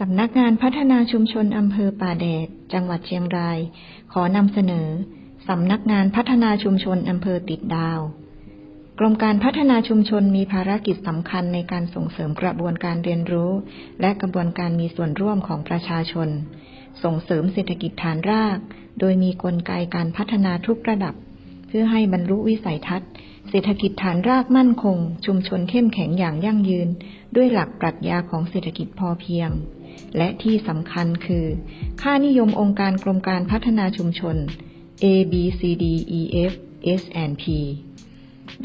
สำนักงานพัฒนาชุมชนอำเภอป่าแดด จังหวัดเชียงราย ขอนำเสนอ สำนักงานพัฒนาชุมชนอำเภอติดดาว กรมการพัฒนาชุมชนมีภารกิจสำคัญในการส่งเสริมกระบวนการเรียนรู้ และกระบวนการมีส่วนร่วมของประชาชน ส่งเสริมเศรษฐกิจฐานราก โดยมีกลไกการพัฒนาทุกระดับ เพื่อให้บรรลุวิสัยทัศน์ เศรษฐกิจฐานรากมั่นคง ชุมชนเข้มแข็งอย่างยั่งยืน ด้วยหลักปรัชญาของเศรษฐกิจพอเพียง และที่สำคัญคือ ค่านิยมองค์การกรมการพัฒนาชุมชน A B C D E F S and P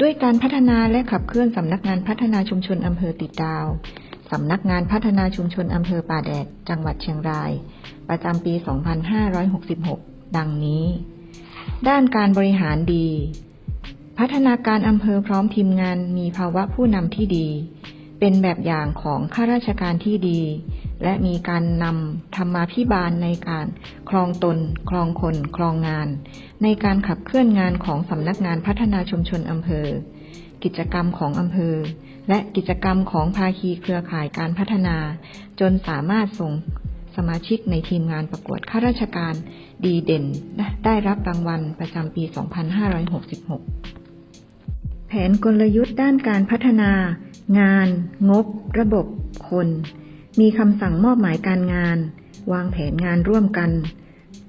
ด้วยการพัฒนาและขับเคลื่อนสำนักงานพัฒนาชุมชนอำเภอติดดาวสำนักงานพัฒนาชุมชนอำเภอป่าแดด จังหวัดเชียงราย ประจำปี 2566 ดังนี้ ด้านการบริหารดี พัฒนาการอำเภอพร้อมทีมงานมีภาวะผู้นำที่ดี เป็นแบบอย่างของข้าราชการที่ดี และมีการนำธรรมาภิบาลในการครองตนครองคนครองงาน ในการขับเคลื่อนงานของสำนักงานพัฒนาชุมชนอำเภอ กิจกรรมของอำเภอ และกิจกรรมของภาคีเครือข่ายการพัฒนา จนสามารถส่งสมาชิกในทีมงานประกวดข้าราชการดีเด่น ได้รับรางวัลประจำปี 2566 แผนกลยุทธ์ด้านการพัฒนา งาน งบ ระบบ คน มีคำสั่งมอบหมายการงาน วางแผนงานร่วมกัน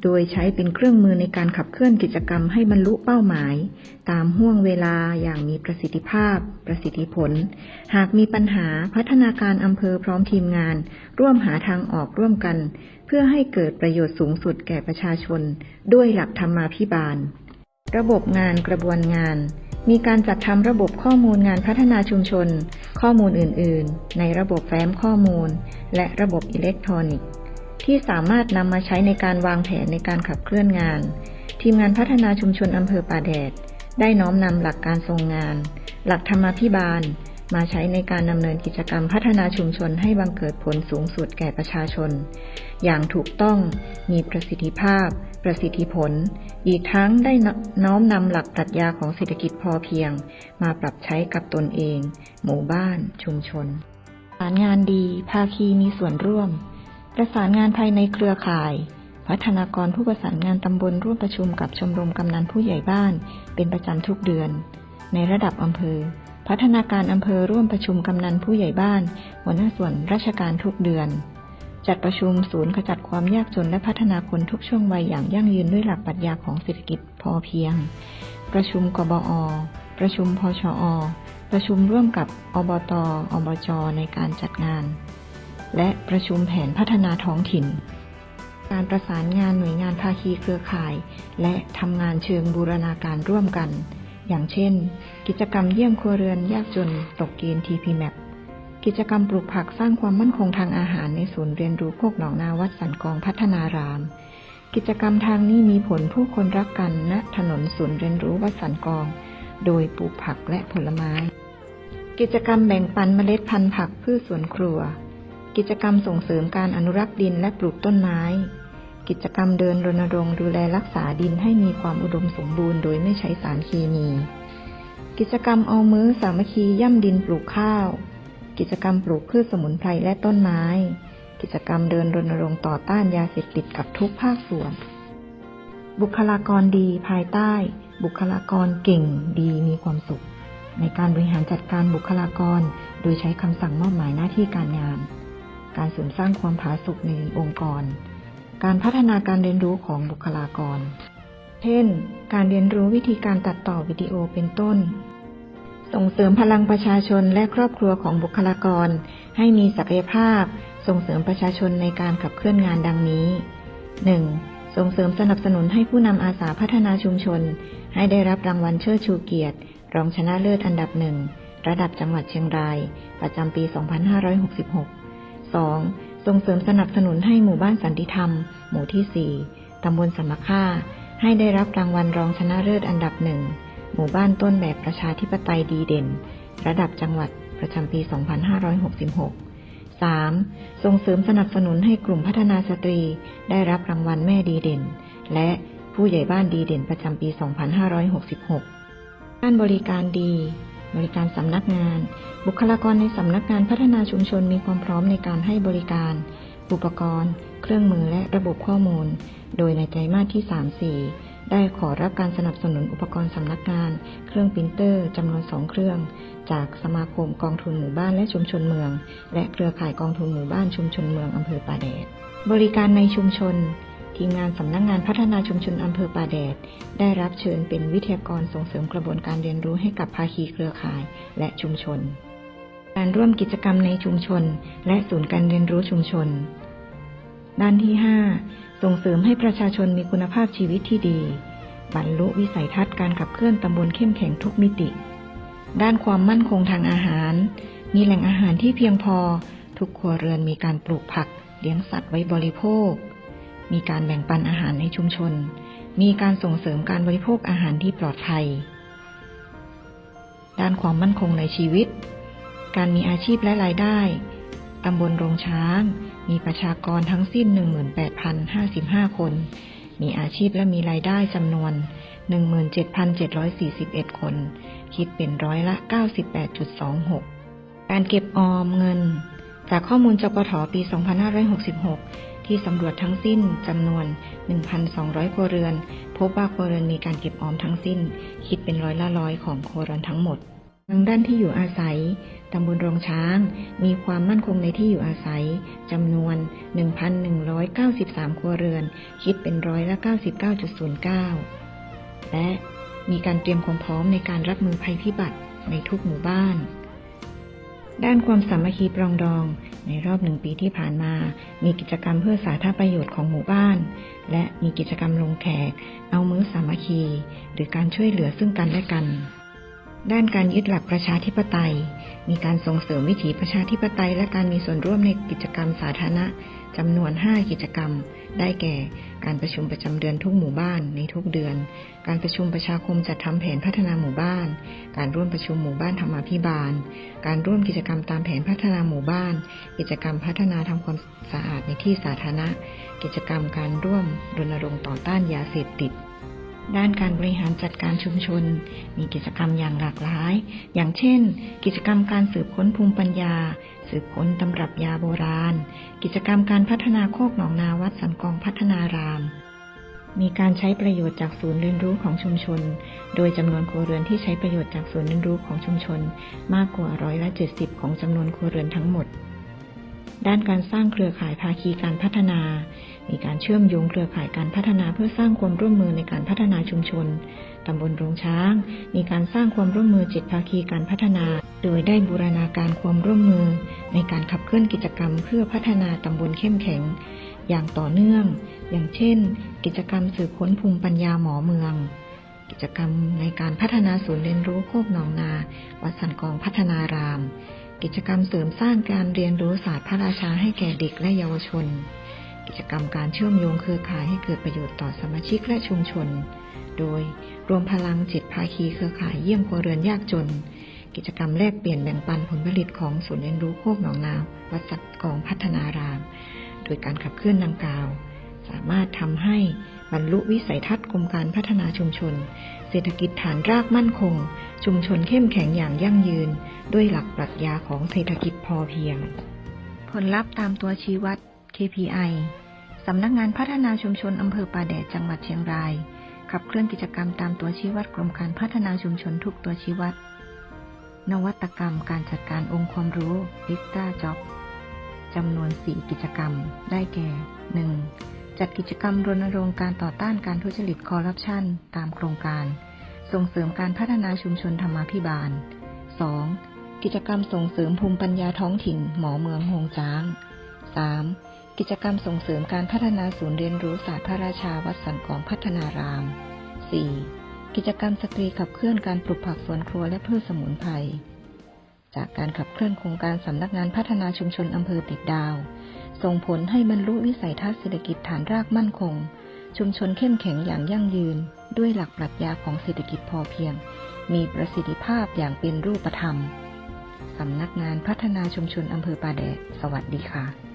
โดยใช้เป็นเครื่องมือในการขับเคลื่อนกิจกรรมให้บรรลุเป้าหมาย ตามห่วงเวลาอย่างมีประสิทธิภาพ ประสิทธิผล หากมีปัญหาพัฒนาการอำเภอพร้อมทีมงาน ร่วมหาทางออกร่วมกัน เพื่อให้เกิดประโยชน์สูงสุดแก่ประชาชน ด้วยหลักธรรมาภิบาล ระบบงานกระบวนงาน มีการจัดทำระบบข้อมูลงานพัฒนาชุมชน ข้อมูลอื่น ๆ ในระบบแฟ้มข้อมูล และระบบอิเล็กทรอนิกส์ ที่สามารถนำมาใช้ในการวางแผนในการขับเคลื่อนงาน ทีมงานพัฒนาชุมชนอำเภอป่าแดด ได้น้อมนำหลักการทรงงาน หลักธรรมาภิบาล มาใช้ในการดำเนินกิจกรรมพัฒนาชุมชนให้บังเกิดผลสูงสุดแก่ประชาชน อย่างถูกต้องมีประสิทธิภาพ ประสิทธิผล อีกทั้งได้น้อมนำหลักปรัชญาของเศรษฐกิจพอเพียง มาปรับใช้กับตนเอง หมู่บ้าน ชุมชนประสานงานดี ภาคีมีส่วนร่วม ประสานงานภายในเครือข่ายพัฒนากรผู้ประสานงานตำบลร่วมประชุมกับชมรมกำนันผู้ใหญ่บ้าน เป็นประจำทุกเดือน ในระดับอำเภอ พัฒนาการอำเภอร่วมประชุมกำนันผู้ใหญ่บ้าน หัวหน้าส่วนราชการทุกเดือน จัดประชุมศูนย์ขจัดความยากจนและพัฒนาคนทุกช่วงวัยอย่างยั่งยืนด้วยหลักปรัชญาของเศรษฐกิจพอเพียง ประชุมกบอ ประชุมพชอ ประชุมร่วมกับอบต อบจ ในการจัดงาน และประชุมแผนพัฒนาท้องถิ่น การประสานงานหน่วยงานภาคีเครือข่าย และทำงานเชิงบูรณาการร่วมกัน อย่างเช่น กิจกรรมเยี่ยมครัวเรือนยากจนตกเกณฑ์ TPMAP กิจกรรมปลูกผักสร้างความมั่นคงทางอาหารในศูนย์เรียนรู้โคกหนองนาวัดสันกองพัฒนาราม กิจกรรมทางนี้มีผลผู้คนรักกันณถนนศูนย์เรียนรู้วัดสันกอง โดยปลูกผักและผลไม้ กิจกรรมแบ่งปันเมล็ดพันธุ์ผักพืชสวนครัว กิจกรรมส่งเสริมการอนุรักษ์ดินและปลูกต้นไม้ กิจกรรมเดินรณรงค์ดูแลรักษาดินให้มีความอุดมสมบูรณ์โดยไม่ใช้สารเคมี กิจกรรมเอามือสามัคคีย่ำดินปลูกข้าว กิจกรรมปลูกพืชสมุนไพรและต้นไม้ กิจกรรมเดินรณรงค์ต่อต้านยาเสพติดกับทุกภาคส่วน บุคลากรดีภายใต้ บุคลากรเก่งดีมีความสุข ในการบริหารจัดการบุคลากร โดยใช้คำสั่งมอบหมายหน้าที่การงาน การเสริมสร้างความผาสุกในองค์กร การพัฒนาการเรียนรู้ของบุคลากร เช่น การเรียนรู้วิธีการตัดต่อวิดีโอเป็นต้น ส่งเสริมพลังประชาชนและครอบครัวของบุคลากร ให้มีศักยภาพ ส่งเสริมประชาชนในการขับเคลื่อนงานดังนี้ 1. ส่งเสริมสนับสนุนให้ผู้นำอาสาพัฒนาชุมชน ให้ได้รับรางวัลเชิดชูเกียรติ รองชนะเลิศอันดับหนึ่งระดับจังหวัดเชียงราย ประจำปี 2566 2. ส่งเสริมสนับสนุนให้หมู่บ้านสันติธรรม หมู่ที่4ตำบลสมมค่า ให้ได้รับรางวัลรองชนะเลิศอันดับหนึ่ง หมู่บ้านต้นแบบประชาธิปไตยดีเด่น ระดับจังหวัดประจำปี 2566 3. ส่งเสริมสนับสนุนให้กลุ่มพัฒนาสตรี ได้รับรางวัลแม่ดีเด่น และผู้ใหญ่บ้านดีเด่นประจำปี 2566 ด้านบริการดี บริการสำนักงาน บุคลากรในสำนักงานพัฒนาชุมชนมีความพร้อมในการให้บริการ อุปกรณ์ เครื่องมือและระบบข้อมูล โดยในไตรมาสที่ 3-4 ได้ขอรับการสนับสนุนอุปกรณ์สำนักงาน เครื่องปรินเตอร์จำนวน 2 เครื่อง จากสมาคมกองทุนหมู่บ้านและชุมชนเมือง และเครือข่ายกองทุนหมู่บ้านชุมชนเมืองอำเภอป่าแดดบริการในชุมชน ทีมงานสำนักงานพัฒนาชุมชนอำเภอป่าแดด ได้รับเชิญเป็นวิทยากรส่งเสริมกระบวนการเรียนรู้ให้กับภาคีเครือข่ายและชุมชน การร่วมกิจกรรมในชุมชน และศูนย์การเรียนรู้ชุมชน ด้านที่ 5 ส่งเสริมให้ประชาชนมีคุณภาพชีวิตที่ดี บรรลุวิสัยทัศน์การขับเคลื่อนตำบลเข้มแข็งทุกมิติ ด้านความมั่นคงทางอาหาร มีแหล่งอาหารที่เพียงพอ ทุกครัวเรือนมีการปลูกผักเลี้ยงสัตว์ไว้บริโภค มีการแบ่งปันอาหารในชุมชน มีการส่งเสริมการบริโภคอาหารที่ปลอดภัย ด้านความมั่นคงในชีวิต การมีอาชีพและรายได้ ตำบลโรงช้าง มีประชากรทั้งสิ้น 18,055 คน มีอาชีพและมีรายได้จำนวน 17,741 คน คิดเป็นร้อยละ 98.26 การเก็บออมเงิน จากข้อมูลจปทปี 2566 ที่สำรวจทั้งสิ้นจำนวน 1,200 ครัวเรือน พบว่าครัวเรือนมีการเก็บออมทั้งสิ้น คิดเป็นร้อยละร้อยของครัวเรือนทั้งหมดทางด้านที่อยู่อาศัย ตำบลโรงช้าง มีความมั่นคงในที่อยู่อาศัยจำนวน 1,193 ครัวเรือน คิดเป็นร้อยละ99.09 และมีการเตรียมความพร้อมในการรับมือภัยพิบัติในทุกหมู่บ้าน ด้านความสามัคคีปรองดอง ในรอบหนึ่งปีที่ผ่านมา มีกิจกรรมเพื่อสาธารณประโยชน์ของหมู่บ้าน และมีกิจกรรมลงแขก เอามื้อสามัคคี หรือการช่วยเหลือซึ่งกันและกัน ด้านการยึดหลักประชาธิปไตย มีการส่งเสริมวิถีประชาธิปไตย และการมีส่วนร่วมในกิจกรรมสาธารณะจำนวน 5 กิจกรรม ได้แก่ การประชุมประจำเดือนทุกหมู่บ้านในทุกเดือน การประชุมประชาคมจัดทำแผนพัฒนาหมู่บ้าน การร่วมประชุมหมู่บ้านธรรมาภิบาล การร่วมกิจกรรมตามแผนพัฒนาหมู่บ้าน กิจกรรมพัฒนาทำความสะอาดในที่สาธารณะ กิจกรรมการร่วมรณรงค์ต่อต้านยาเสพติด ด้านการบริหารจัดการชุมชน มีกิจกรรมอย่างหลากหลาย อย่างเช่น กิจกรรมการสืบค้นภูมิปัญญา สืบค้นตำรับยาโบราณ กิจกรรมการพัฒนาโคกหนองนาวัดสันกองพัฒนาราม มีการใช้ประโยชน์จากศูนย์เรียนรู้ของชุมชน โดยจำนวนครัวเรือนที่ใช้ประโยชน์จากศูนย์เรียนรู้ของชุมชน มากกว่าร้อยละ70ของจำนวนครัวเรือนทั้งหมด ด้านการสร้างเครือข่ายภาคีการพัฒนา มีการเชื่อมโยงเครือข่ายการพัฒนาเพื่อสร้างความร่วมมือในการพัฒนาชุมชน ตำบลโรงช้าง มีการสร้างความร่วมมือจิตภาคีการพัฒนา โดยได้บูรณาการความร่วมมือ ในการขับเคลื่อนกิจกรรมเพื่อพัฒนาตำบลเข้มแข็ง อย่างต่อเนื่อง อย่างเช่น กิจกรรมสืบค้นภูมิปัญญาหมอเมือง กิจกรรมในการพัฒนาศูนย์เรียนรู้โคกหนองนา วัดสันกองพัฒนาราม กิจกรรมเสริมสร้างการเรียนรู้ศาสตร์พระราชาให้แก่เด็กและเยาวชน กิจกรรมการเชื่อมโยงเครือข่ายให้เกิดประโยชน์ต่อสมาชิกและชุมชน โดยรวมพลังจิตภาคีเครือข่ายเยี่ยมครัวเรือนยากจน กิจกรรมแลกเปลี่ยนแบ่งปันผลผลิตของศูนย์เรียนรู้โคกหนองนาวัดสันกองพัฒนาราม โดยการขับเคลื่อนดังกล่าว สามารถทำให้บรรลุวิสัยทัศน์กรมการพัฒนาชุมชน เศรษฐกิจฐานรากมั่นคง ชุมชนเข้มแข็งอย่างยั่งยืน ด้วยหลักปรัชญาของเศรษฐกิจพอเพียง ผลลัพธ์ตามตัวชี้วัด KPI สำนักงานพัฒนาชุมชนอำเภอป่าแดดจังหวัดเชียงราย ขับเคลื่อนกิจกรรมตามตัวชี้วัดกรมการพัฒนาชุมชนทุกตัวชี้วัด นวัตกรรมการจัดการองค์ความรู้ Vista Job จำนวน 4 กิจกรรม ได้แก่ 1. จัดกิจกรรมรณรงค์การต่อต้านการทุจริตคอร์รัปชันตามโครงการ ส่งเสริมการพัฒนาชุมชนธรรมาภิบาล 2. กิจกรรมส่งเสริมภูมิปัญญาท้องถิ่น หมอเมืองโฮงจ้าง 3. กิจกรรมส่งเสริมการพัฒนาศูนย์เรียนรู้ศาสตร์พระราชาวัดสันกองพัฒนาราม 4. กิจกรรมสตรีขับเคลื่อนการปลูกผักสวนครัวและพืชสมุนไพรจากการขับเคลื่อนโครงการสำนักงานพัฒนาชุมชนอำเภอติดดาว ส่งผลให้บรรลุวิสัยทัศน์เศรษฐกิจฐานรากมั่นคง ชุมชนเข้มแข็งอย่างยั่งยืน ด้วยหลักปรัชญาของเศรษฐกิจพอเพียง มีประสิทธิภาพอย่างเป็นรูปธรรม สำนักงานพัฒนาชุมชนอำเภอป่าแดดสวัสดีค่ะ